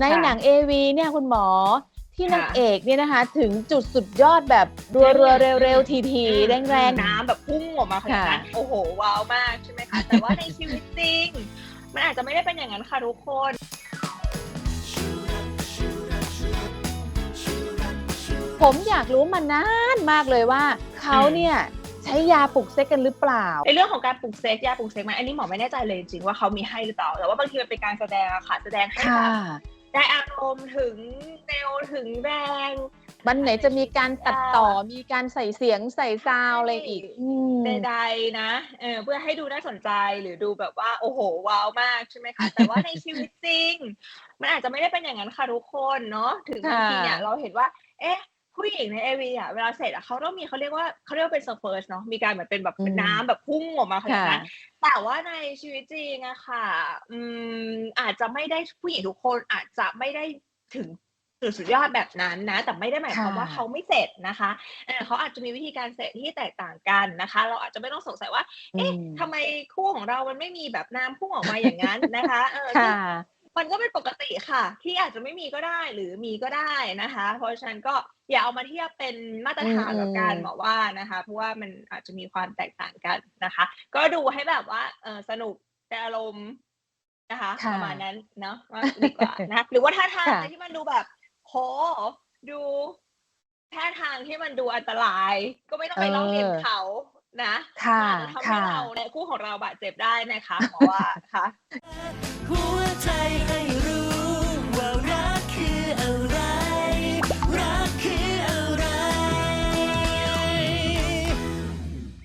ในค่ะหนัง AV เนี่ยคุณหมอที่ค่ะนางเอกเนี่ยนะคะ ถึงจุดสุดยอดแบบรัวรัวเร็วเร็วๆทีทีแรงแรงๆ น้ำแบบพุ่งออกมาขนาดนั้นค่ะโอ้โห ว้าวมากใช่ไหมคะแต่ว่าในชีวิตจริง มันอาจจะไม่ได้เป็นอย่างนั้นค่ะทุกคนผมอยากรู้มานานมากเลยว่าเขาเนี่ยใช้ยาปลุกเซ็กกันหรือเปล่าในเรื่องของการปลุกเซ็กยาปลุกเซ็กมันอันนี้หมอไม่แน่ใจเลยจริงๆว่าเขามีให้หรือเปล่า แต่ว่าบางทีมันเป็นการแสดงอะค่ะแสดงให้แบบ ได้อารมณ์ถึงแนวถึงแรงมันไหนจะมีการตัดต่อมีการใส่เสียงใส่ซาวอะไรอีกอืมใดๆนะเออเพื่อให้ดูน่าสนใจหรือดูแบบว่า โอ้โห ว้าวมากใช่ไหมคะแต่ว่าในชีวิตจริง มันอาจจะไม่ได้เป็นอย่างนั้นค่ะทุกคนเนาะถึงบางทีเนี่ยค่ะเราเห็นว่า เอ๊ะ ผู้หญิงในเอวีอะเวลาเสร็จอะเขาต้องมีเขาเรียกว่าเขาเรียกว่าเป็นเซอร์เฟิร์สเนาะมีการเหมือนเป็นแบบเป็นน้ำแบบพุ่งออกมาขนาดค่ะนั้นแต่ว่าในชีวิตจริงอะค่ะ อืมอาจจะไม่ได้ผู้หญิงทุกคนอาจจะไม่ได้ถึงจุดสุดยอดแบบนั้นนะ แต่ไม่ได้หมายความค่ะว่าเขาไม่เสร็จนะคะเออเขาอาจจะมีวิธีการเสร็จที่แตกต่างกันนะคะ เราอาจจะไม่ต้องสงสัยว่า เอ๊ะอืมทำไมคู่ของเรามันไม่มีแบบน้ำพุ่งออกมาอย่างนั้นนะคะ เออซึ่งค่ะ มันก็เป็นปกติค่ะ ที่อาจจะไม่มีก็ได้หรือมีก็ได้นะคะ เพราะฉะนั้นก็อย่าเอามาเทียบเป็นมาตรฐานอืมกับการหมอว่านะคะ เพราะว่ามันอาจจะมีความแตกต่างกันนะคะ ก็ดูให้แบบว่าเออสนุกแต่อารมณ์นะคะค่ะประมาณนั้นเนาะว่าดีกว่านะหรือว่าท่าทางค่ะอะไรที่มันดูแบบโหดูท่าทางที่มันดูอันตราย ก็ไม่ต้องไปลอกเลียนเขานะค่ะอาจจะทำให้ค่ะเราในคู่ของเราบาดเจ็บได้นะคะหมอว่าค่ะหัวใจ